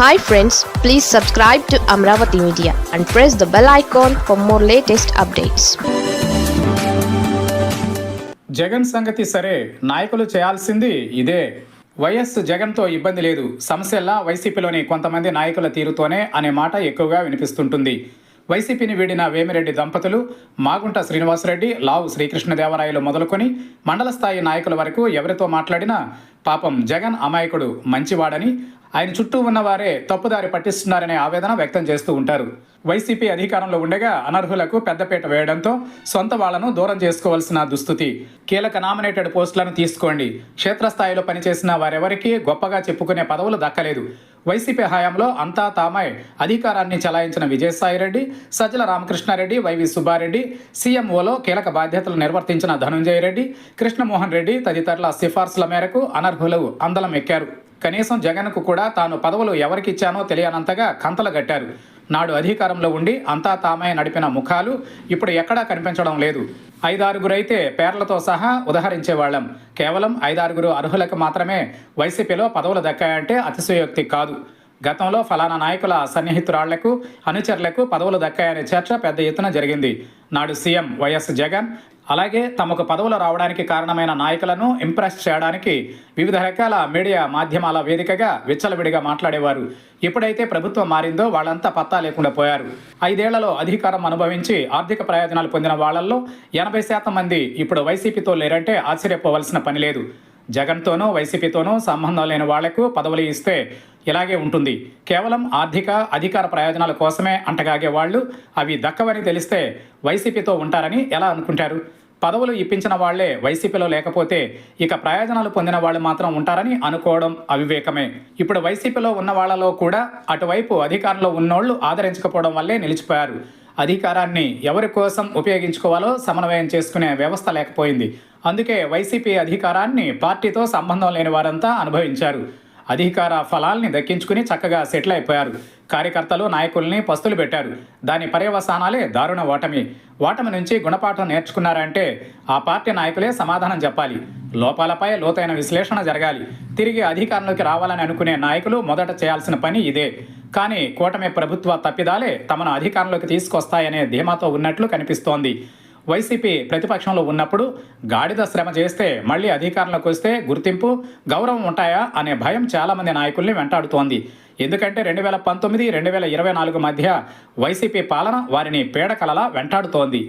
Hi friends please subscribe to Amaravati media and press the bell icon for more latest updates Jagan సంగతి సరే నాయకులు చేయాల్సింది ఇదే. YS జగన్తో ఇబ్బంది లేదు. సమస్యల్లా వైసీపీలోని కొంతమంది నాయకుల తీరుతోనే అనే మాట ఎక్కువగా వినిపిస్తుంటుంది. వైసీపీని వీడిన వేమిరెడ్డి దంపతులు మాగుంట శ్రీనివాసరెడ్డి లావు శ్రీకృష్ణదేవరాయలు మొదలుకొని మండల స్థాయి నాయకుల వరకు ఎవరితో మాట్లాడినా పాపం జగన్ అమాయకుడు మంచివాడని ఆయన చుట్టూ ఉన్నవారే తప్పుదారి పట్టిస్తున్నారనే ఆవేదన వ్యక్తం చేస్తూ ఉంటారు. వైసీపీ అధికారంలో ఉండగా అనర్హులకు పెద్దపీట వేయడంతో సొంత వాళ్ళను దూరం చేసుకోవాల్సిన దుస్థితి. కీలక నామినేటెడ్ పోస్టులను తీసుకోండి. క్షేత్రస్థాయిలో పనిచేసిన వారెవరికీ గొప్పగా చెప్పుకునే పదవులు దక్కలేదు. వైసీపీ హయాంలో అంతా తామై అధికారాన్ని చలాయించిన విజయసాయిరెడ్డి సజ్జల రామకృష్ణారెడ్డి వైవి సుబ్బారెడ్డి సీఎంఓలో కీలక బాధ్యతలు నిర్వర్తించిన ధనుంజయ రెడ్డి కృష్ణమోహన్ రెడ్డి తదితరుల సిఫార్సుల మేరకు అనర్హులు అందలం ఎక్కారు. కనీసం జగన్కు కూడా తాను పదవులు ఎవరికిచ్చానో తెలియనంతగా కంతలు కట్టారు. నాడు అధికారంలో ఉండి అంతా తామే నడిపిన ముఖాలు ఇప్పుడు ఎక్కడా కనిపించడం లేదు. ఐదారుగురైతే పేర్లతో సహా ఉదహరించేవాళ్ళం. కేవలం ఐదారుగురు అర్హులకు మాత్రమే వైసీపీలో పదవులు దక్కాయంటే అతిశయోక్తి కాదు. గతంలో ఫలానా నాయకుల సన్నిహితురాళ్ళకు అనుచరులకు పదవులు దక్కాయనే చర్చ పెద్ద ఎత్తున జరిగింది. నాడు సీఎం వైఎస్ జగన్ అలాగే తమకు పదవులు రావడానికి కారణమైన నాయకులను ఇంప్రెస్ చేయడానికి వివిధ రకాల మీడియా మాధ్యమాల వేదికగా విచ్చలవిడిగా మాట్లాడేవారు. ఎప్పుడైతే ప్రభుత్వం మారిందో వాళ్ళంతా పత్తా లేకుండా పోయారు. ఐదేళ్ళలో అధికారం అనుభవించి ఆర్థిక ప్రయోజనాలు పొందిన వాళ్ళల్లో ఎనభై శాతం మంది ఇప్పుడు వైసీపీతో లేరంటే ఆశ్చర్యపోవలసిన పని లేదు. జగన్తోనో వైసీపీతోనో సంబంధం లేని వాళ్ళకు పదవులు ఇస్తే ఇలాగే ఉంటుంది. కేవలం ఆర్థిక అధికార ప్రయోజనాల కోసమే అంటగాగే వాళ్ళు అవి దక్కవని తెలిస్తే వైసీపీతో ఉంటారని ఎలా అనుకుంటారు? పదవులు ఇప్పించిన వాళ్ళే వైసీపీలో లేకపోతే ఇక ప్రయోజనాలు పొందిన వాళ్ళు మాత్రం ఉంటారని అనుకోవడం అవివేకమే. ఇప్పుడు వైసీపీలో ఉన్న వాళ్ళలో కూడా అటువైపు అధికారంలో ఉన్నోళ్ళు ఆదరించకపోవడం వల్లే నిలిచిపోయారు. అధికారాన్ని ఎవరి కోసం ఉపయోగించుకోవాలో సమన్వయం చేసుకునే వ్యవస్థ లేకపోయింది. అందుకే వైసీపీ అధికారాన్ని పార్టీతో సంబంధం లేని వారంతా అనుభవించారు. అధికార ఫలాల్ని దక్కించుకుని చక్కగా సెటిల్ అయిపోయారు. కార్యకర్తలు నాయకుల్ని పస్తులు పెట్టారు. దాని పర్యవసానాలే దారుణ ఓటమి. ఓటమి నుంచి గుణపాఠం నేర్చుకున్నారంటే ఆ పార్టీ నాయకులే సమాధానం చెప్పాలి. లోపాలపై లోతైన విశ్లేషణ జరగాలి. తిరిగి అధికారంలోకి రావాలని అనుకునే నాయకులు మొదట చేయాల్సిన పని ఇదే. కానీ కూటమి ప్రభుత్వ తప్పిదాలే తమను అధికారంలోకి తీసుకొస్తాయనే ధీమాతో ఉన్నట్లు కనిపిస్తోంది. వైసీపీ ప్రతిపక్షంలో ఉన్నప్పుడు గాడిద శ్రమ చేస్తే మళ్ళీ అధికారంలోకి వస్తే గుర్తింపు గౌరవం ఉంటాయా అనే భయం చాలామంది నాయకుల్ని వెంటాడుతోంది. ఎందుకంటే రెండు వేల పంతొమ్మిది రెండు వేల ఇరవై నాలుగు మధ్య వైసీపీ పాలన వారిని పీడకలలా వెంటాడుతోంది.